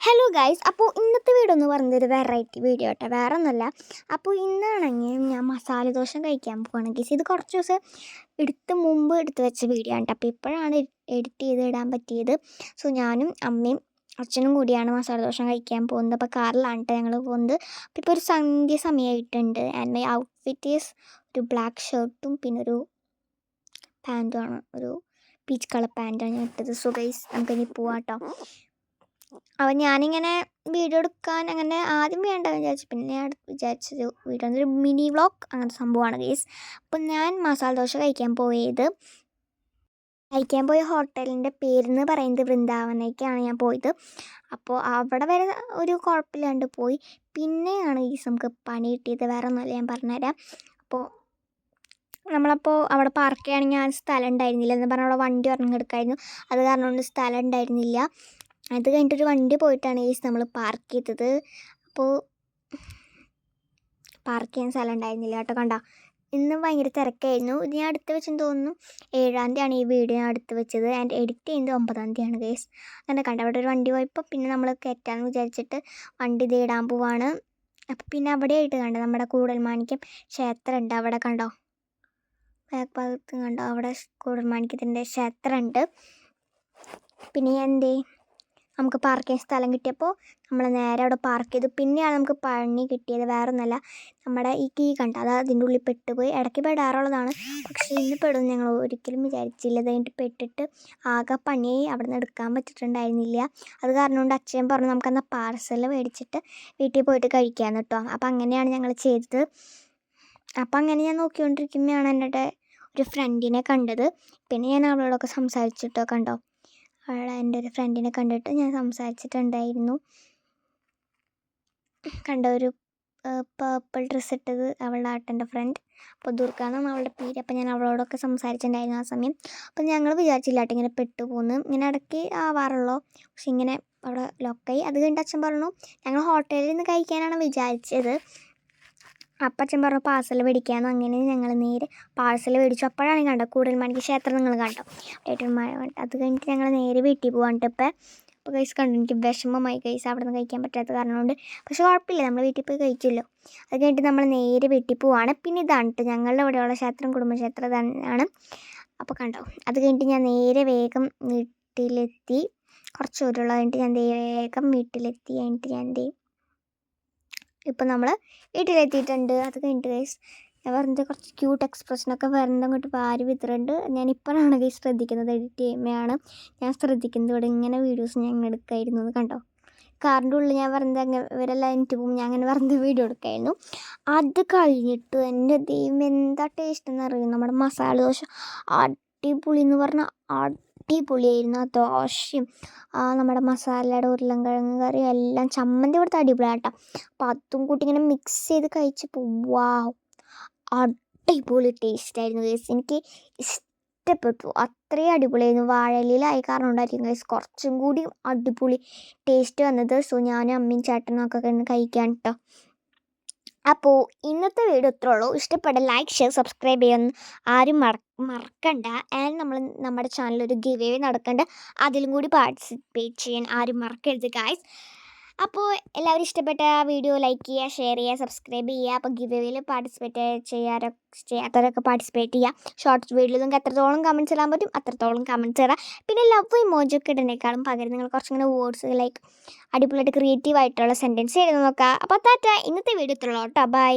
Hello guys അപ്പോൾ ഇന്നത്തെ video എന്ന് പറയുന്നത് ഒരു വെറൈറ്റി വീഡിയോ കേട്ടോ വേറെ ഒന്നുമല്ല അപ്പോൾ ഇന്നാണെങ്കിൽ ഞാൻ മസാല ദോശ കഴിക്കാൻ പോവാണ്. ഇത് കുറച്ച് ദിവസം എടുത്ത് മുമ്പ് എടുത്ത് വെച്ച വീഡിയോ ആണ് അപ്പോൾ ഇപ്പോഴാണ് എഡിറ്റ് ചെയ്ത് ഇടാൻ പറ്റിയത്. സോ ഞാനും അമ്മയും അച്ഛനും കൂടിയാണ് മസാല ദോശ കഴിക്കാൻ പോകുന്നത്. അപ്പോൾ കാറിലാണ് ഞങ്ങൾ പോകുന്നത്. അപ്പോൾ ഇപ്പോൾ ഒരു സന്ധ്യ സമയമായിട്ടുണ്ട് ആൻഡ് മൈ ഔട്ട്ഫിറ്റ് ഈസ് ഒരു ബ്ലാക്ക് ഷർട്ടും പിന്നെ ഒരു പാന്റുമാണ് ഒരു പീച്ച് കളർ പാന്റാണ് ഞാൻ ഇട്ടത്. സോ ഗൈസ് നമുക്കിനി പോവാം കേട്ടോ അപ്പോൾ ഞാനിങ്ങനെ വീഡിയോ എടുക്കാൻ അങ്ങനെ ആദ്യം വേണ്ട വിചാരിച്ചു. പിന്നെ ഞാൻ വിചാരിച്ചത് വീഡിയോ ഒരു മിനി വ്ളോഗ് അങ്ങനത്തെ സംഭവമാണ് ഗേസ് അപ്പം ഞാൻ മസാല ദോശ കഴിക്കാൻ പോയത്. കഴിക്കാൻ പോയ ഹോട്ടലിന്റെ പേരെന്ന് പറയുന്നത് വൃന്ദാവനേക്കാണ് ഞാൻ പോയത്. അപ്പോൾ അവിടെ വരെ ഒരു കുഴപ്പമില്ലാണ്ട് പോയി. പിന്നെയാണ് ഈ നമുക്ക് പണി കിട്ടിയത്. വേറെ ഒന്നുമല്ല ഞാൻ പറഞ്ഞുതരാം. അപ്പോൾ നമ്മളപ്പോൾ അവിടെ പാർക്ക് ചെയ്യുകയാണെങ്കിൽ ആ സ്ഥലം ഉണ്ടായിരുന്നില്ല എന്ന് പറഞ്ഞാൽ അവിടെ വണ്ടി ഒരെണ്ണം എടുക്കായിരുന്നു. അത് കാരണം കൊണ്ട് സ്ഥലം ഉണ്ടായിരുന്നില്ല. അത് കഴിഞ്ഞിട്ടൊരു വണ്ടി പോയിട്ടാണ് ഈ നമ്മൾ പാർക്ക് ചെയ്തത്. അപ്പോൾ പാർക്ക് ചെയ്യാൻ സ്ഥലം ഉണ്ടായിരുന്നില്ല കേട്ടോ കണ്ട? ഇന്ന് ഭയങ്കര തിരക്കായിരുന്നു. ഇത് ഞാൻ അടുത്ത് വെച്ചെന്ന് തോന്നുന്നു ഏഴാം തീയതിയാണ് ഈ വീഡിയോ ഞാൻ അടുത്ത് വെച്ചത്. ആൻഡ് എഡിറ്റ് ചെയ്യുന്നത് ഒമ്പതാം തീയതിയാണ് കേസ് അങ്ങനെ കണ്ട? അവിടെ ഒരു വണ്ടി പോയപ്പോൾ പിന്നെ നമ്മൾ കയറ്റാമെന്ന് വിചാരിച്ചിട്ട് വണ്ടി ഇത് ഇടാൻ പോവാണ്. അപ്പോൾ പിന്നെ അവിടെ ആയിട്ട് കണ്ട? നമ്മുടെ കൂടൽമാണിക്യം ക്ഷേത്രമുണ്ട്. അവിടെ കണ്ടോ? ബാക്ക് ഭാഗത്ത് കണ്ടോ? അവിടെ കൂടൽമാണിക്യത്തിന്റെ ക്ഷേത്രമുണ്ട്. പിന്നെ എന്തേ നമുക്ക് പാർക്കിങ് സ്ഥലം കിട്ടിയപ്പോൾ നമ്മൾ നേരെ അവിടെ പാർക്ക് ചെയ്തു. പിന്നെയാണ് നമുക്ക് പണി കിട്ടിയത്. വേറെ ഒന്നല്ല നമ്മുടെ ഈ കീ കണ്ട അത് അതിന്റെ ഉള്ളിൽ പെട്ടുപോയി. ഇടയ്ക്ക് പെടാറുള്ളതാണ്. പക്ഷേ ഇന്ന് പെടും ഞങ്ങൾ ഒരിക്കലും വിചാരിച്ചില്ല. ഇത് പെട്ടിട്ട് ആകെ പണിയായി. അവിടെ നിന്ന് എടുക്കാൻ പറ്റിയിട്ടുണ്ടായിരുന്നില്ല. അത് കാരണം കൊണ്ട് അച്ഛൻ പറഞ്ഞു നമുക്കെന്നാൽ പാർസൽ മേടിച്ചിട്ട് വീട്ടിൽ പോയിട്ട് കഴിക്കാമെന്ന് കേട്ടോ അപ്പോൾ അങ്ങനെയാണ് ഞങ്ങൾ ചെയ്തത്. അപ്പോൾ അങ്ങനെ ഞാൻ നോക്കിക്കൊണ്ടിരിക്കുമ്പോഴാണ് എന്റെ ഒരു ഫ്രണ്ടിനെ കണ്ടത്. പിന്നെ ഞാൻ അവളോടൊക്കെ സംസാരിച്ചിട്ടൊക്കെ കണ്ടോ? അവളെ എന്റെ ഒരു ഫ്രണ്ടിനെ കണ്ടിട്ട് ഞാൻ സംസാരിച്ചിട്ടുണ്ടായിരുന്നു. കണ്ട ഒരു പേർപ്പിൾ ഡ്രസ്സ് ഇട്ടത് അവളുടെ ആട്ടന്റെ ഫ്രണ്ട് അപ്പോൾ ദുർഗ എന്നാണ് അവളുടെ പേര്. അപ്പോൾ ഞാൻ അവളോടൊക്കെ സംസാരിച്ചിട്ടുണ്ടായിരുന്നു ആ സമയം. അപ്പോൾ ഞങ്ങൾ വിചാരിച്ചില്ല കേട്ടോ ഇങ്ങനെ പെട്ടുപോകുന്നു ഇങ്ങനെ ഇടയ്ക്ക് ആവാറുള്ളൂ. പക്ഷെ ഇങ്ങനെ അവിടെ ലോക്കായി അത് കഴിഞ്ഞിട്ട് അച്ഛൻ പറഞ്ഞു ഞങ്ങൾ ഹോട്ടലിൽ നിന്ന് കഴിക്കാനാണ് വിചാരിച്ചത്. അപ്പം അച്ഛൻ പറഞ്ഞു പാർസൽ മേടിക്കാമെന്ന് അങ്ങനെ ഞങ്ങൾ നേരെ പാർസൽ മേടിച്ചു. അപ്പോഴാണ് കണ്ടത് കൂടൽമാണിക്ക് ക്ഷേത്രം നിങ്ങൾ കണ്ടോ മഴ അത് കഴിഞ്ഞിട്ട് ഞങ്ങൾ നേരെ വീട്ടിൽ പോകാണ്ട് ഇപ്പം. അപ്പോൾ കൈസ് കണ്ടു? എനിക്ക് വിഷമമായി കൈസ് അവിടെ നിന്ന് കഴിക്കാൻ പറ്റാത്ത കാരണം കൊണ്ട് പക്ഷെ കുഴപ്പമില്ല. നമ്മൾ വീട്ടിൽ പോയി കഴിച്ചല്ലോ. അത് കഴിഞ്ഞിട്ട് നമ്മൾ നേരെ വീട്ടിൽ പോവാണ്. പിന്നെ ഇതാണ് കേട്ടോ. ഞങ്ങളുടെ ഇവിടെയുള്ള ക്ഷേത്രം കുടുംബക്ഷേത്രം തന്നെയാണ്. അപ്പോൾ കണ്ടോ? അത് കഴിഞ്ഞിട്ട് ഞാൻ നേരെ വേഗം വീട്ടിലെത്തി. കുറച്ച് ദൂരമുള്ള കഴിഞ്ഞിട്ട് ഞാൻ വേഗം വീട്ടിലെത്തി. കഴിഞ്ഞിട്ട് ഞാൻ എന്ത് ഇപ്പം നമ്മൾ വീട്ടിലെത്തിയിട്ടുണ്ട്. അത് കഴിഞ്ഞിട്ട് ഗൈസ് ഞാൻ പറഞ്ഞത് കുറച്ച് ക്യൂട്ട് എക്സ്പ്രഷനൊക്കെ വരുന്നത് അങ്ങോട്ട് വാരി വിതറുണ്ട്. ഞാനിപ്പോഴാണ് ഗൈസ് ശ്രദ്ധിക്കുന്നത്. എഡിറ്റ് ചെയ്യുമ്പോഴാണ് ഞാൻ ശ്രദ്ധിക്കുന്നത്. ഇവിടെ ഇങ്ങനെ വീഡിയോസ് ഞാൻ എടുക്കായിരുന്നു കണ്ടോ? കാറിന്റെ ഉള്ളിൽ ഞാൻ പറഞ്ഞത് അങ്ങനെ ഇവരെല്ലാം എനിക്ക് പോകും ഞാൻ അങ്ങനെ പറഞ്ഞത് വീഡിയോ എടുക്കായിരുന്നു. അത് കഴിഞ്ഞിട്ട് എന്റെ ദൈവം എന്താ ടേസ്റ്റ് എന്ന് അറിയും? നമ്മുടെ മസാല ദോശ അടിപൊളി എന്ന് പറഞ്ഞാൽ അടിപൊളിയായിരുന്നു. ആ ദോശയും ആ നമ്മുടെ മസാലയുടെ ഉരുളൻകിഴങ്ങ് കറി എല്ലാം ചമ്മന്തി കൊടുത്ത അടിപൊളിയാട്ടോ. അപ്പം അതും കൂട്ടി ഇങ്ങനെ മിക്സ് ചെയ്ത് കഴിച്ചപ്പോൾ വാവ് അടിപൊളി ടേസ്റ്റ് ആയിരുന്നു ഗൈസ് എനിക്ക് ഇഷ്ടപ്പെട്ടു. അത്രയും അടിപൊളിയായിരുന്നു. വാഴയിലായി കാരണം ഉണ്ടായിരിക്കും ഗൈസ് കുറച്ചും കൂടി അടിപൊളി ടേസ്റ്റ് വന്നത്. സോ ഞാനും അമ്മയും ചേട്ടനും ഒക്കെ കഴിക്കാൻ കേട്ടോ അപ്പോൾ ഇന്നത്തെ വീഡിയോ ഇത്രേ ഉള്ളൂ. ഇഷ്ടപ്പെട്ട ലൈക്ക് ഷെയർ സബ്സ്ക്രൈബ് ചെയ്യാൻ ആരും മറ മറക്കണ്ട. ആൻഡ് നമ്മൾ നമ്മുടെ ചാനലിൽ ഒരു ഗിവ് നടക്കണ്ട. അതിലും കൂടി പാർട്ടിസിപ്പേറ്റ് ചെയ്യാൻ ആരും മറക്കരുത് ഗായ്സ് അപ്പോൾ എല്ലാവരും ഇഷ്ടപ്പെട്ട വീഡിയോ ലൈക്ക് ചെയ്യുക ഷെയർ ചെയ്യുക സബ്സ്ക്രൈബ് ചെയ്യുക. അപ്പോൾ ഗിവ് പാർട്ടിസിപ്പേറ്റ് ചെയ്യാറൊക്കെ ചെയ്യാത്തവരൊക്കെ പാർട്ടിസിപ്പേറ്റ് ചെയ്യുക. ഷോർട്ട്സ് വീഡിയോയിൽ നിങ്ങൾക്ക് എത്രത്തോളം കമന്റ്സ് ഇടാൻ പറ്റും അത്രത്തോളം കമന്റ്സ് ഇടാം. പിന്നെ ലവ് ഇമോജൊക്കെ ഇടുന്നേക്കാളും പകരം നിങ്ങൾ കുറച്ചിങ്ങനെ വേർഡ്സ് ലൈക്ക് അടിപൊളിയായിട്ട് ക്രിയേറ്റീവ് ആയിട്ടുള്ള സെന്റൻസ് എഴുതി നോക്കുക. അപ്പോൾ താറ്റ ഇന്നത്തെ വീഡിയോ ഇത്രയുള്ളൂ കേട്ടോ. ബൈ